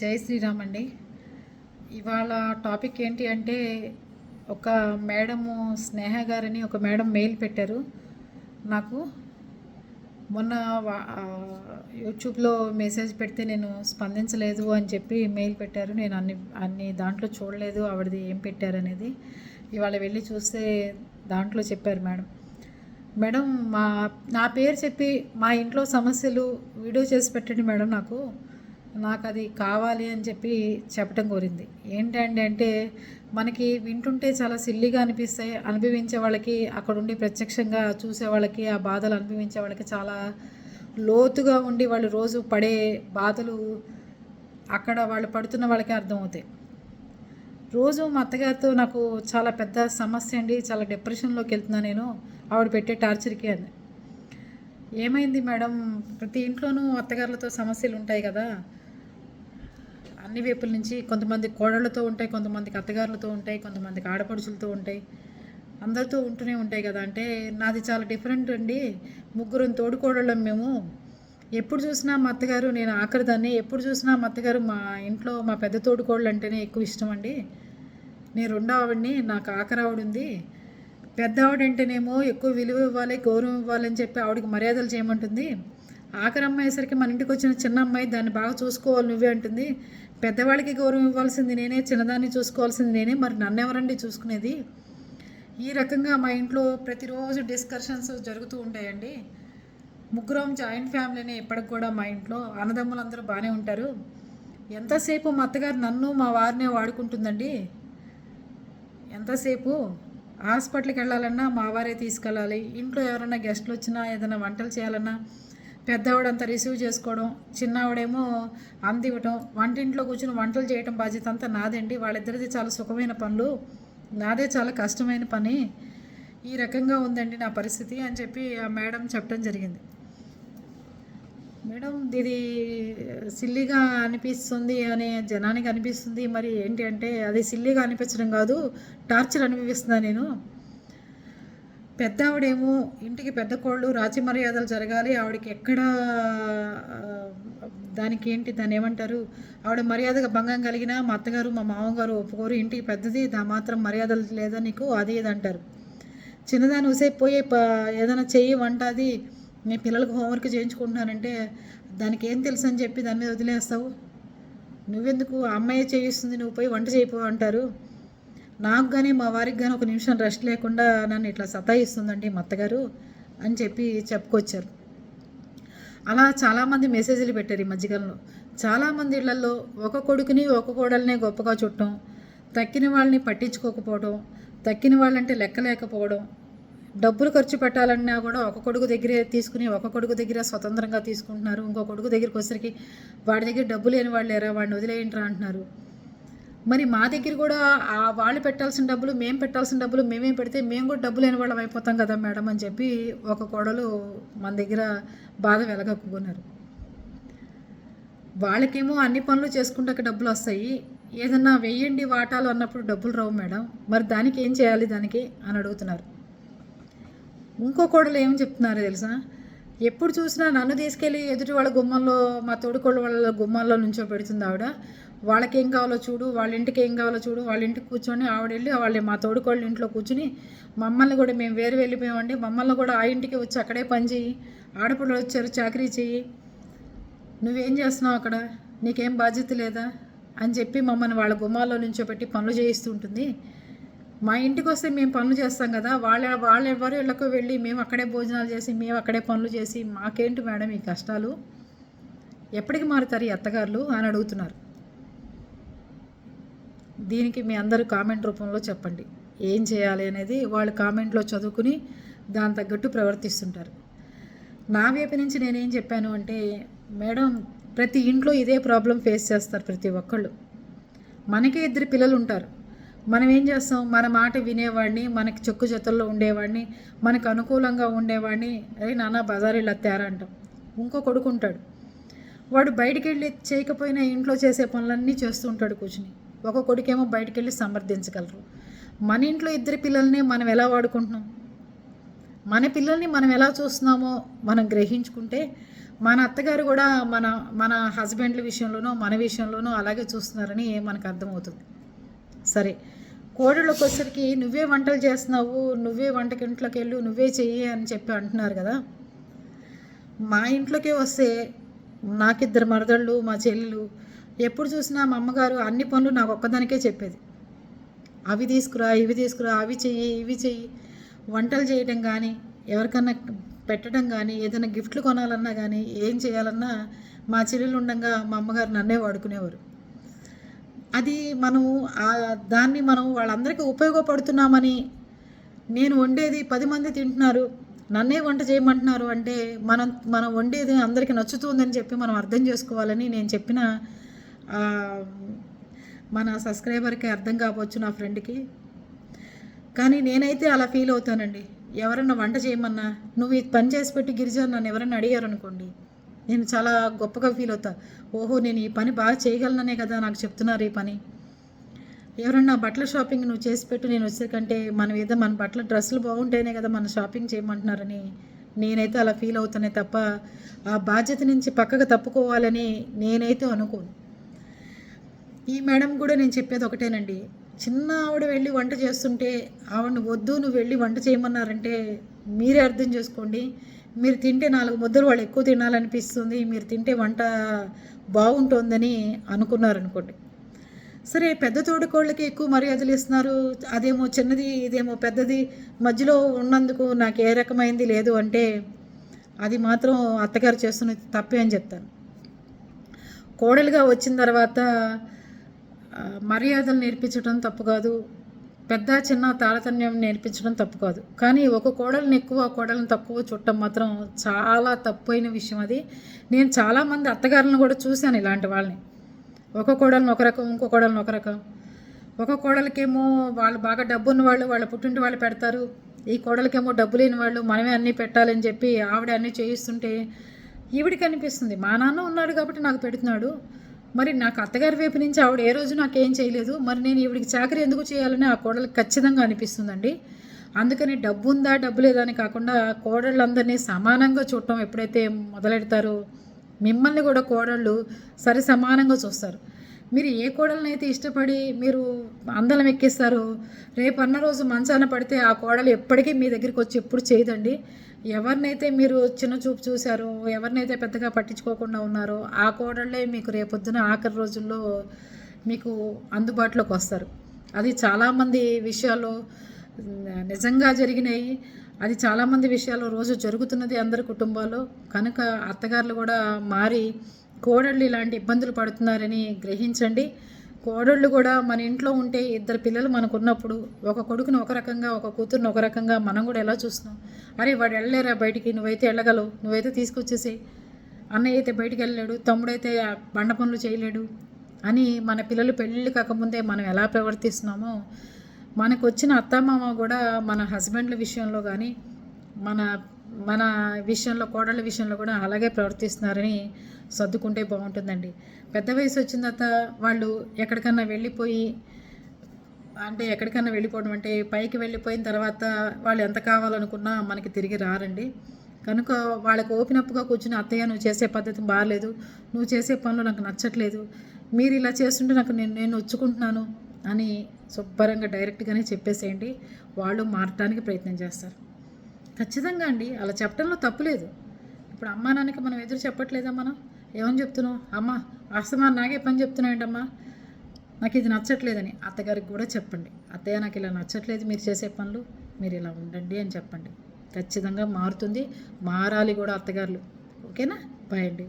జై శ్రీరామ్ అండి. ఇవాళ టాపిక్ ఏంటి అంటే ఒక మేడము స్నేహ గారని ఒక మేడం మెయిల్ పెట్టారు. నాకు మొన్న వా- యూట్యూబ్లో మెసేజ్ పెడితే నేను స్పందించలేదు అని చెప్పి మెయిల్ పెట్టారు. నేను అన్ని అన్ని దాంట్లో చూడలేదు ఆవిడది ఏం పెట్టారనేది ఇవాళ వెళ్ళి చూస్తే దాంట్లో చెప్పారు మేడం. మేడం మా నా పేరు చెప్పి మా ఇంట్లో సమస్యలు వీడియో చేసి పెట్టండి మేడం నాకు. నాకు అది కావాలి అని చెప్పి చెప్పడం కోరింది. ఏంటంటే అంటే మనకి వింటుంటే చాలా సిల్లిగా అనిపిస్తాయి. అనుభవించే వాళ్ళకి అక్కడ ఉండి ప్రత్యక్షంగా చూసే వాళ్ళకి ఆ బాధలు అనుభవించే వాళ్ళకి చాలా లోతుగా ఉండి వాళ్ళు రోజు పడే బాధలు అక్కడ వాళ్ళు పడుతున్న వాళ్ళకి అర్థమవుతాయి. రోజు మా అత్తగారితో నాకు చాలా పెద్ద సమస్య అండి. చాలా డిప్రెషన్లోకి వెళ్తున్నా నేను. ఆవిడ పెట్టే టార్చర్కి అని ఏమైంది మేడం? ప్రతి ఇంట్లోనూ అత్తగారులతో సమస్యలు ఉంటాయి కదా. అన్ని వైపుల నుంచి కొంతమంది కోడళ్ళతో ఉంటాయి కొంతమందికి అత్తగారులతో ఉంటాయి కొంతమందికి ఆడపడుచులతో ఉంటాయి. అందరితో ఉంటూనే ఉంటాయి కదా. అంటే నాది చాలా డిఫరెంట్ అండి. ముగ్గురు తోడుకోడళ్ళం మేము. ఎప్పుడు చూసినా మా అత్తగారు నేను ఆఖరిదాన్ని ఎప్పుడు చూసినా మా అత్తగారు మా ఇంట్లో మా పెద్ద తోడుకోడలు అంటేనే ఎక్కువ ఇష్టం అండి. నేను రెండో ఆవిడని నాకు ఆఖరి ఆవిడ ఉంది. పెద్ద ఆవిడంటేనేమో ఎక్కువ విలువ ఇవ్వాలి గౌరవం ఇవ్వాలని చెప్పి ఆవిడకి మర్యాదలు చేయమంటుంది. ఆఖరి అమ్మాయేసరికి మన ఇంటికి వచ్చిన చిన్న అమ్మాయి దాన్ని బాగా చూసుకోవాలి నువ్వే అంటుంది. పెద్దవాళ్ళకి గౌరవం ఇవ్వాల్సింది నేనే చిన్నదాన్ని చూసుకోవాల్సింది నేనే మరి నన్ను ఎవరండి చూసుకునేది? ఈ రకంగా మా ఇంట్లో ప్రతిరోజు డిస్కషన్స్ జరుగుతూ ఉంటాయండి. ముగ్గురం జాయింట్ ఫ్యామిలీనే ఇప్పటికి కూడా మా ఇంట్లో. అన్నదమ్ములు అందరూ బాగానే ఉంటారు. ఎంతసేపు మా అత్తగారు నన్ను మా వారినే వాడుకుంటుందండి? ఎంతసేపు? హాస్పిటల్కి వెళ్ళాలన్నా మా వారే తీసుకెళ్ళాలి. ఇంట్లో ఎవరైనా గెస్ట్లు వచ్చినా ఏదైనా వంటలు చేయాలన్నా పెద్దవాడంతా రిసీవ్ చేసుకోవడం చిన్నవాడేమో అందివ్వటం వంటింట్లో కూర్చుని వంటలు చేయటం బాధ్యత అంతా నాదండి. వాళ్ళిద్దరిది చాలా సుఖమైన పనులు. నాదే చాలా కష్టమైన పని. ఈ రకంగా ఉందండి నా పరిస్థితి అని చెప్పి ఆ మేడం చెప్పడం జరిగింది. మేడం ఇది సిల్లిగా అనిపిస్తుంది అనే జనానికి అనిపిస్తుంది. మరి ఏంటి అంటే అది సిల్లిగా అనిపించడం కాదు టార్చర్ అనిపిస్తుందా నేను? పెద్ద ఆవిడేమో ఇంటికి పెద్ద కోళ్ళు రాచి మర్యాదలు జరగాలి. ఆవిడకి ఎక్కడ దానికి ఏంటి దాన్ని ఏమంటారు ఆవిడ మర్యాదగా భంగం కలిగినా మా అత్తగారు మా మామగారు ఒప్పుకోరు. ఇంటికి పెద్దది దా మాత్రం మర్యాదలు లేదా నీకు? అది ఇది అంటారు. చిన్నదాన్ని ఉసేపు పోయి ఏదైనా చెయ్యి వంట అది నేను పిల్లలకు హోంవర్క్ చేయించుకుంటున్నానంటే దానికి ఏం తెలుసు అని చెప్పి దాని మీద వదిలేస్తావు? నువ్వెందుకు? అమ్మాయి చేయిస్తుంది నువ్వు పోయి వంట చేయిపో అంటారు. నాకు కానీ మా వారికి కానీ ఒక నిమిషం రెస్ట్ లేకుండా నన్ను ఇట్లా సతాయిస్తుందండి మా అత్తగారు అని చెప్పి చెప్పుకొచ్చారు. అలా చాలామంది మెసేజ్లు పెట్టారు ఈ మధ్యకాలంలో. చాలామంది ఇళ్ళలో ఒక కొడుకుని ఒక కోడల్నే గొప్పగా చుట్టం తక్కిన వాళ్ళని పట్టించుకోకపోవడం తక్కిన వాళ్ళంటే లెక్క లేకపోవడం డబ్బులు ఖర్చు పెట్టాలన్నా కూడా ఒక కొడుకు దగ్గరే తీసుకుని ఒక కొడుకు దగ్గర స్వతంత్రంగా తీసుకుంటున్నారు. ఇంకో కొడుకు దగ్గరికి వచ్చరికి వాడి దగ్గర డబ్బు లేని వాళ్ళు లేరా? వాడిని వదిలేయంట్రా అంటున్నారు. మరి మా దగ్గర కూడా ఆ వాళ్ళు పెట్టాల్సిన డబ్బులు మేము పెట్టాల్సిన డబ్బులు మేమే పెడితే మేము కూడా డబ్బు లేని వాళ్ళం అయిపోతాం కదా మేడం అని చెప్పి ఒక కోడలు మన దగ్గర బాధ వెలగక్కున్నారు. వాళ్ళకేమో అన్ని పనులు చేసుకుంటాక డబ్బులు వస్తాయి. ఏదన్నా వెయ్యండి వాటాలు అన్నప్పుడు డబ్బులు రావు మేడం. మరి దానికి ఏం చేయాలి దానికి అని అడుగుతున్నారు. ఇంకో కోడలు ఏం చెప్తున్నారు తెలుసా? ఎప్పుడు చూసినా నన్ను తీసుకెళ్ళి ఎదుటి వాళ్ళ గుమ్మంలో మా తోడుకోళ్ళ వాళ్ళ గుమ్మాల్లో నుంచో పెడుతుంది ఆవిడ. వాళ్ళకి ఏం కావాలో చూడు వాళ్ళ ఇంటికి ఏం కావాలో చూడు. వాళ్ళ ఇంటికి కూర్చొని ఆవిడ వెళ్ళి వాళ్ళ మా తోడుకోళ్ళ ఇంట్లో కూర్చుని మమ్మల్ని కూడా మేము వేరు వెళ్ళిపోయామండి. మమ్మల్ని కూడా ఆ ఇంటికి వచ్చి అక్కడే పని చెయ్యి. ఆడపిల్లలు వచ్చారు చాకరీ చెయ్యి. నువ్వేం చేస్తున్నావు అక్కడ? నీకేం బాధ్యత లేదా? అని చెప్పి మమ్మల్ని వాళ్ళ గుమ్మాల్లో నుంచో పెట్టి పనులు చేయిస్తుంటుంది మా ఇంటికి వస్తే మేము పనులు చేస్తాం కదా వాళ్ళ వాళ్ళ ఎవరు ఇళ్ళకు వెళ్ళి మేము అక్కడే భోజనాలు చేసి మేము అక్కడే పనులు చేసి మాకేంటి మేడం ఈ కష్టాలు? ఎప్పటికి మారుతారు ఈ అత్తగారులు అని అడుగుతున్నారు. దీనికి మీ అందరూ కామెంట్ రూపంలో చెప్పండి. ఏం చేయాలి అనేది వాళ్ళు కామెంట్లో చదువుకుని దాని తగ్గట్టు ప్రవర్తిస్తుంటారు. నా వైపు నుంచి నేనేం చెప్పాను అంటే మేడం ప్రతి ఇంట్లో ఇదే ప్రాబ్లం ఫేస్ చేస్తారు ప్రతి ఒక్కళ్ళు. మనకే ఇద్దరు పిల్లలు ఉంటారు. మనం ఏం చేస్తాం? మన మాట వినేవాడిని మనకి చెక్కు జతల్లో ఉండేవాడిని మనకు అనుకూలంగా ఉండేవాడిని. అరే నాన్న బజారు ఇలా తేరా అంటాం. ఇంకో కొడుకు ఉంటాడు. వాడు బయటికి వెళ్ళి చేయకపోయినా ఇంట్లో చేసే పనులన్నీ చేస్తూ ఉంటాడు కూర్చుని. ఒక కొడుకేమో బయటికి వెళ్ళి సమర్థించగలరు మన ఇంట్లో ఇద్దరు పిల్లల్ని మనం ఎలా వాడుకుంటున్నాం? మన పిల్లల్ని మనం ఎలా చూస్తున్నామో మనం గ్రహించుకుంటే మన అత్తగారు కూడా మన మన హస్బెండ్ల విషయంలోనూ మన విషయంలోనూ అలాగే చూస్తున్నారని మనకు అర్థమవుతుంది. సరే. కోడళ్ళకి వచ్చరికి నువ్వే వంటలు చేస్తున్నావు నువ్వే వంటకింట్లోకి వెళ్ళు నువ్వే చెయ్యి అని చెప్పి అంటున్నారు కదా. మా ఇంట్లోకే వస్తే నాకిద్దరు మరదళ్ళు మా చెల్లెలు ఎప్పుడు చూసినా మా అమ్మగారు అన్ని పనులు నాకు ఒక్కదానికే చెప్పేది. అవి తీసుకురా ఇవి తీసుకురా అవి చెయ్యి ఇవి చెయ్యి. వంటలు చేయడం కానీ ఎవరికన్నా పెట్టడం కానీ ఏదైనా గిఫ్ట్లు కొనాలన్నా కానీ ఏం చేయాలన్నా మా చెల్లెలు ఉండగా మా అమ్మగారు నన్నే వాడుకునేవారు. అది మనం దాన్ని మనం వాళ్ళందరికీ ఉపయోగపడుతున్నామని నేను వండేది పది మంది తింటున్నారు. నన్నే వంట చేయమంటున్నారు అంటే మనం మనం వండేది అందరికీ నచ్చుతుందని చెప్పి మనం అర్థం చేసుకోవాలని నేను చెప్పిన మన సబ్స్క్రైబర్కి అర్థం కావచ్చు నా ఫ్రెండ్కి. కానీ నేనైతే అలా ఫీల్ అవుతానండి. ఎవరన్నా వంట చేయమన్నా నువ్వు ఇది పని చేసి పెట్టి గిరిజ నన్ను ఎవరన్నా అడిగారు అనుకోండి నేను చాలా గొప్పగా ఫీల్ అవుతా. ఓహో నేను ఈ పని బాగా చేయగలననే కదా నాకు చెప్తున్నారు ఈ పని. ఎవరన్నా బట్టల షాపింగ్ నువ్వు చేసి పెట్టు నేను వచ్చేకంటే మనం ఏదో మన బట్టల డ్రెస్సులు బాగుంటేనే కదా మన షాపింగ్ చేయమంటున్నారని నేనైతే అలా ఫీల్ అవుతానే తప్ప ఆ బాధ్యత నుంచి పక్కకు తప్పుకోవాలని నేనైతే అనుకోను. ఈ మేడం కూడా నేను చెప్పేది ఒకటేనండి. చిన్న ఆవిడ వెళ్ళి వంట చేస్తుంటే ఆవిడని వద్దు నువ్వు వెళ్ళి వంట చేయమన్నారంటే మీరే అర్థం చేసుకోండి. మీరు తింటే నాలుగు ముద్దలు వాళ్ళు ఎక్కువ తినాలనిపిస్తుంది మీరు తింటే వంట బాగుంటుందని అనుకున్నారనుకోండి. సరే పెద్ద తోడుకోళ్ళకి ఎక్కువ మర్యాదలు ఇస్తున్నారు. అదేమో చిన్నది ఇదేమో పెద్దది మధ్యలో ఉన్నందుకు నాకు ఏ రకమైంది లేదు అంటే అది మాత్రం అత్తగారు చేస్తున్నది తప్పే అని చెప్తాను. కోడలుగా వచ్చిన తర్వాత మర్యాదలు నేర్పించడం తప్పు కాదు. పెద్ద చిన్న తారతమ్యం నేర్పించడం తప్పు కాదు. కానీ ఒక కోడల్ని ఎక్కువ కోడల్ని తక్కువ చుట్టం మాత్రం చాలా తప్పైన విషయం అది. నేను చాలామంది అత్తగారులను కూడా చూశాను ఇలాంటి వాళ్ళని. ఒక కోడలను ఒక రకం ఇంకో కోడలను ఒక రకం. ఒక కోడలకేమో వాళ్ళు బాగా డబ్బు ఉన్న వాళ్ళు వాళ్ళ పుట్టింటి వాళ్ళు పెడతారు. ఈ కోడలకేమో డబ్బు లేని వాళ్ళు మనమే అన్నీ పెట్టాలని చెప్పి ఆవిడ అన్నీ చేయిస్తుంటే ఈవిడికి అనిపిస్తుంది. మా నాన్న ఉన్నాడు కాబట్టి నాకు పెడుతున్నాడు. మరి నాకు అత్తగారి వైపు నుంచి ఆవిడ ఏ రోజు నాకేం చేయలేదు. మరి నేను ఈవిడికి చాకరీ ఎందుకు చేయాలని ఆ కోడలికి ఖచ్చితంగా అనిపిస్తుందండి. అందుకని డబ్బు ఉందా డబ్బు లేదా అని కాకుండా కోడళ్ళందరినీ సమానంగా చూడటం ఎప్పుడైతే మొదలెడతారో మిమ్మల్ని కూడా కోడళ్ళు సరి సమానంగా చూస్తారు. మీరు ఏ కోడలనైతే ఇష్టపడి మీరు అందలం ఎక్కిస్తారో రేపు అన్న రోజు మంచాన పడితే ఆ కోడలు ఎప్పటికీ మీ దగ్గరికి వచ్చి ఎప్పుడు చేయదండి. ఎవరినైతే మీరు చిన్న చూపు చూశారో ఎవరినైతే పెద్దగా పట్టించుకోకుండా ఉన్నారో ఆ కోడళ్ళే మీకు రేపొద్దున ఆఖరి రోజుల్లో మీకు అందుబాటులోకి వస్తారు. అది చాలామంది విషయాల్లో నిజంగా జరిగినాయి. అది చాలామంది విషయాల్లో రోజు జరుగుతున్నది అందరి కుటుంబాల్లో. కనుక అత్తగారులు కూడా మారి కోడళ్ళు ఇలాంటి ఇబ్బందులు పడుతున్నారని గ్రహించండి. కోడళ్ళు కూడా మన ఇంట్లో ఉంటే ఇద్దరు పిల్లలు మనకు ఉన్నప్పుడు ఒక కొడుకుని ఒక రకంగా ఒక కూతురుని ఒక రకంగా మనం కూడా ఎలా చూస్తున్నాం? అరే వాడు వెళ్ళలేరా బయటికి? నువ్వైతే వెళ్ళగలవు. నువ్వైతే తీసుకొచ్చేసేయి. అన్నయ్య అయితే బయటికి వెళ్ళలేడు. తమ్ముడైతే బండ పనులు చేయలేడు అని మన పిల్లలు పెళ్ళి కాకముందే మనం ఎలా ప్రవర్తిస్తున్నామో మనకు వచ్చిన అత్తమామ కూడా మన హస్బెండ్ల విషయంలో కానీ మన మన విషయంలో కోడళ్ళ విషయంలో కూడా అలాగే ప్రవర్తిస్తున్నారని సర్దుకుంటే బాగుంటుందండి. పెద్ద వయసు వచ్చిన తర్వాత వాళ్ళు ఎక్కడికన్నా వెళ్ళిపోయి అంటే ఎక్కడికన్నా వెళ్ళిపోవడం అంటే పైకి వెళ్ళిపోయిన తర్వాత వాళ్ళు ఎంత కావాలనుకున్నా మనకి తిరిగి రారండి. కనుక వాళ్ళకి ఓపినప్పుగా కూర్చుని అత్తయ్య నువ్వు చేసే పద్ధతి బాగాలేదు. నువ్వు చేసే పనులు నాకు నచ్చట్లేదు. మీరు ఇలా చేస్తుంటే నాకు నేను నేను వచ్చుకుంటున్నాను అని శుభ్రంగా డైరెక్ట్గానే చెప్పేసేయండి. వాళ్ళు మారటానికి ప్రయత్నం చేస్తారు. ఖచ్చితంగా అండి. అలా చెప్పడంలో తప్పులేదు ఇప్పుడు అమ్మా నాన్నకి మనం ఎదురు చెప్పట్లేదా మనం? ఏమని చెప్తున్నావు? అమ్మ అస్తమా నాకే పని చెప్తున్నావు ఏంటమ్మా నాకు ఇది నచ్చట్లేదని అత్తగారికి కూడా చెప్పండి. అత్తయ్య నాకు ఇలా నచ్చట్లేదు మీరు చేసే పనులు మీరు ఇలా ఉండండి అని చెప్పండి. ఖచ్చితంగా మారుతుంది. మారాలి కూడా అత్తగారులు. ఓకేనా? బాయ్ అండి.